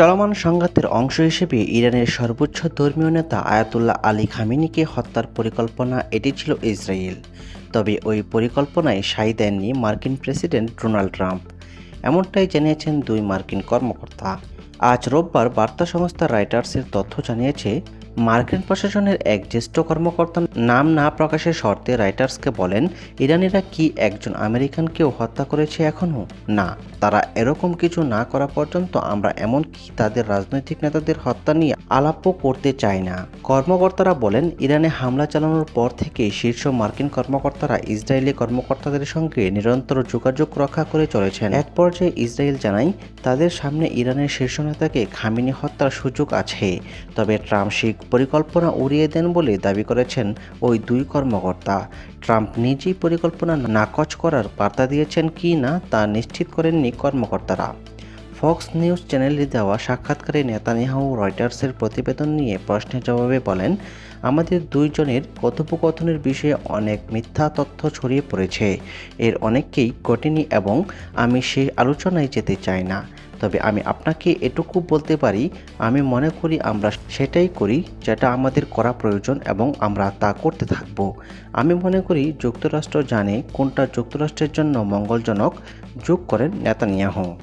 চলমান সংঘাতের অংশ হিসেবে ইরানের সর্বোচ্চ ধর্মীয় নেতা আয়াতুল্লাহ আলী খামিনিকে হত্যার পরিকল্পনা এটি ছিল ইসরায়েল। তবে ওই পরিকল্পনায় সাই দেননি মার্কিন প্রেসিডেন্ট ডোনাল্ড ট্রাম্প। এমনটাই জানিয়েছেন দুই মার্কিন কর্মকর্তা। আজ রোববার বার্তা সংস্থা রাইটার্সের তথ্য জানিয়েছে মার্কিন প্রশাসনের এক জ্যেষ্ঠ কর্মকর্তা নাম না প্রকাশের শর্তে রাইটার্সকে বলেন, ইরানিরা কি একজন আমেরিকানকেও হত্যা করেছে এখনও? না, তারা এরকম কিছু না করা পর্যন্ত আমরা এমনকি তাদের রাজনৈতিক নেতাদের হত্যা নিয়ে আলাপও করতে চাই না। কর্মকর্তারা বলেন, ইরানে হামলা চালানোর পর থেকে শীর্ষ মার্কিন কর্মকর্তারা ইসরায়েলি কর্মকর্তাদের সঙ্গে নিরন্তর যোগাযোগ রক্ষা করে চলেছেন। এক পর্যায়ে ইসরায়েল জানায়, তাদের সামনে ইরানের শীর্ষ নেতাকে খামিনি হত্যার সুযোগ আছে। তবে ট্রাম্প সেই পরিকল্পনা উড়িয়ে দেন বলে দাবি করেছেন ওই দুই কর্মকর্তা। ট্রাম্প নিজেই পরিকল্পনা নাকচ করার বার্তা দিয়েছেন কি না তা নিশ্চিত করেননি কর্মকর্তারা। ফক্স নিউজ চ্যানেলে দেওয়া সাক্ষাৎকারে নেতানিয়াহু রয়টার্সের প্রতিবেদন নিয়ে প্রশ্নের জবাবে বলেন, আমাদের দুইজনের কথোপকথনের বিষয়ে অনেক মিথ্যা তথ্য ছড়িয়ে পড়েছে। এর অনেককেই ঘটেনি এবং আমি সেই আলোচনায় যেতে চাই না। তবে আমি আপনাকে এটুকু বলতে পারি, আমি মনে করি আমরা সেটাই করি যেটা আমাদের করা প্রয়োজন এবং আমরা তা করতে থাকব। আমি মনে করি যুক্তরাষ্ট্র জানে কোনটা যুক্তরাষ্ট্রের জন্য মঙ্গলজনক, যোগ করেন নেতানিয়াহু।